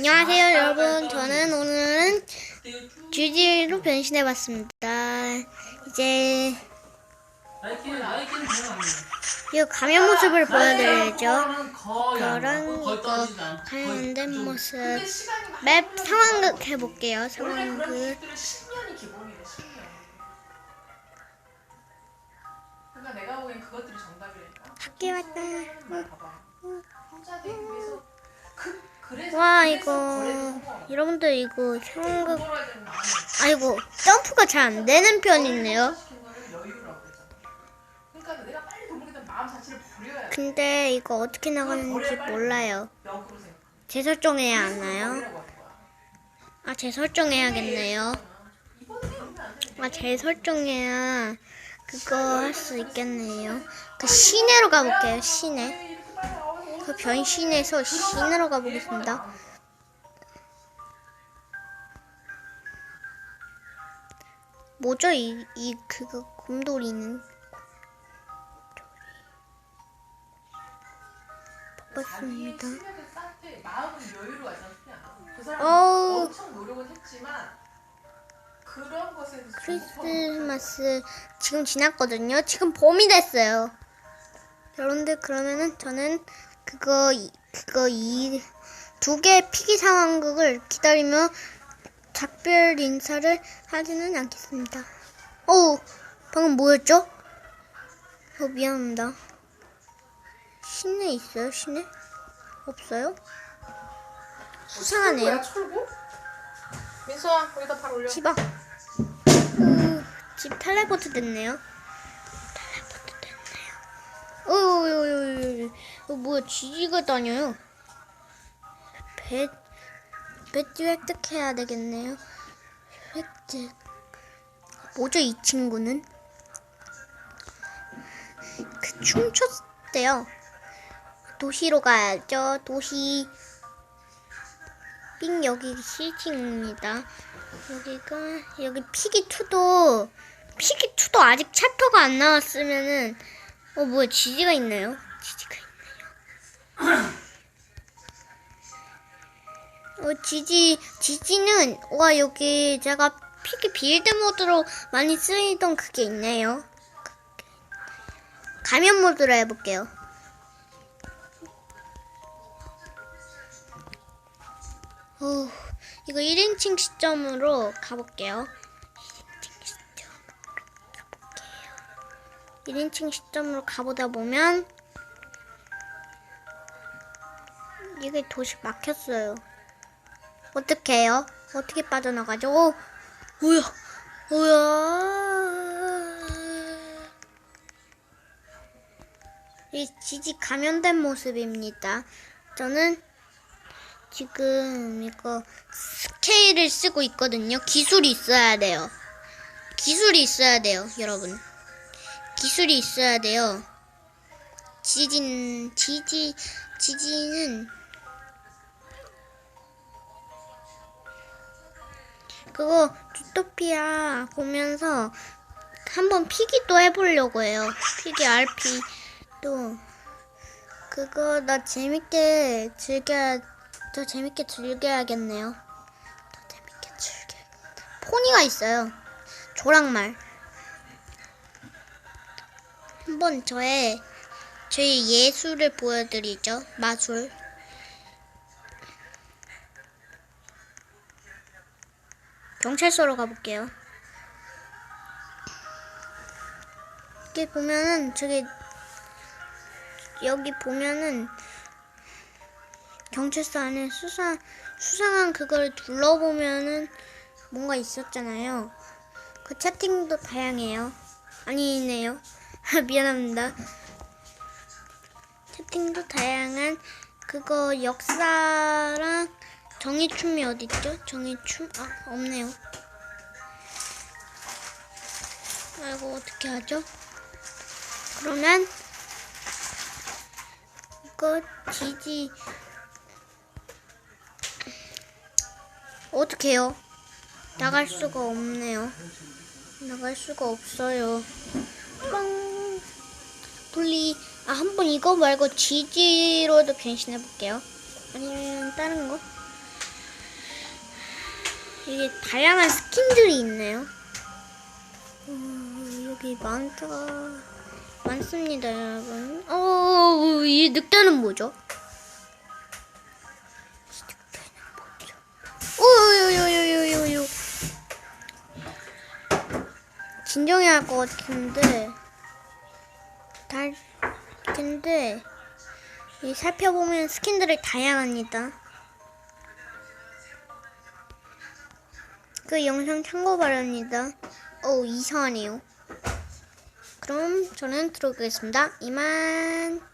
안녕하세요 여러분. 저는 오늘은 GG로 변신해봤습니다. 이제 이 가면 모습을 보여드려야죠. 저랑 이거 가면된 모습. 맵 상황극 해볼게요. 상황극. 10년이 기본이래 10년 내가 보기엔 그것들이 정답이니까 학교 왔다. 봐봐 혼 와 이거 여러분들 이거 되나 아이고 점프가 잘 안 되는 편이네요 그러니까 근데 이거 어떻게 나가는지 몰라요 재설정해야 하나요? 아 재설정해야겠네요. 아, 재설정해야 그거 할 수 있겠네요. 그 시내로 가볼게요. 시내. 그 변신해서 시내로 가보겠습니다. 뭐죠 이, 이 그거 곰돌이는? 사람 어우. 크리스마스 지금 지났거든요. 지금 봄이 됐어요. 여러분들 그러면은 저는 그거 이- 그거 이 두 개의 피기 상황극을 기다리며 작별 인사를 하지는 않겠습니다. 어우 방금 뭐였죠? 어 미안합니다. 시내 있어요? 시내? 없어요? 수상하네요. 철구? 민서야 여기다 발 올려 집아. 음, 집 텔레포트 됐네요. 어유, 어, 뭐야, 지지가 다녀요. 배, 배지 획득해야 되겠네요. 획득. 뭐죠, 이 친구는? 그 춤췄대요. 도시로 가야죠, 도시. 삥 여기 실팅입니다. 여기가 여기 피기 2도 피기 2도 아직 챕터가 안 나왔으면은 어 뭐야 지지가 있나요? 지지가 있네요. 어 지지 지지는 와 여기 제가 피기 빌드 모드로 많이 쓰이던 그게 있네요. 가면 모드로 해볼게요. 어, 이거 1인칭 시점으로 가볼게요. 1인칭 시점으로 가보다 보면 이게 도시 막혔어요. 어떻게 해요? 어떻게 빠져나가죠? 어, 뭐야? 뭐야? 이 지지 감염된 모습입니다. 저는 지금 이거 스케일을 쓰고 있거든요. 기술이 있어야 돼요. 기술이 있어야 돼요, 여러분. 기술이 있어야 돼요. 지진, 지지, 지지는 그거 주토피아 보면서 한번 피기도 해보려고 해요. 피기 RP 또 그거 나 재밌게 즐겨 더 재밌게 즐겨야겠네요. 더 재밌게 즐겨. 포니가 있어요. 조랑말. 한번 저의 저의 예술을 보여드리죠. 마술. 경찰서로 가볼게요. 여기 보면은 저기 여기 보면은 경찰서 안에 수상 수상한 그걸 둘러보면은 뭔가 있었잖아요. 그 채팅도 다양해요. 아니네요. 미안합니다. 채팅도 다양한 그거 역사랑 정의춤이 어딨죠? 정의춤? 아 없네요. 아이고 어떻게 하죠? 그러면 이거 지지 어떻게 해요? 나갈 수가 없네요. 나갈 수가 없어요. 뻥. 분리. 아, 한 번 이거 말고 지지로도 변신해 볼게요. 아니면 다른 거? 이게 다양한 스킨들이 있네요. 어, 여기 많다. 많습니다, 여러분. 어, 이 늑대는 뭐죠? 이 늑대는 뭐죠? 진정해야 할 것 같은데. 달, 근데, 이 살펴보면 스킨들이 다양합니다. 그 영상 참고 바랍니다. 어 이상하네요. 그럼 저는 들어오겠습니다. 이만.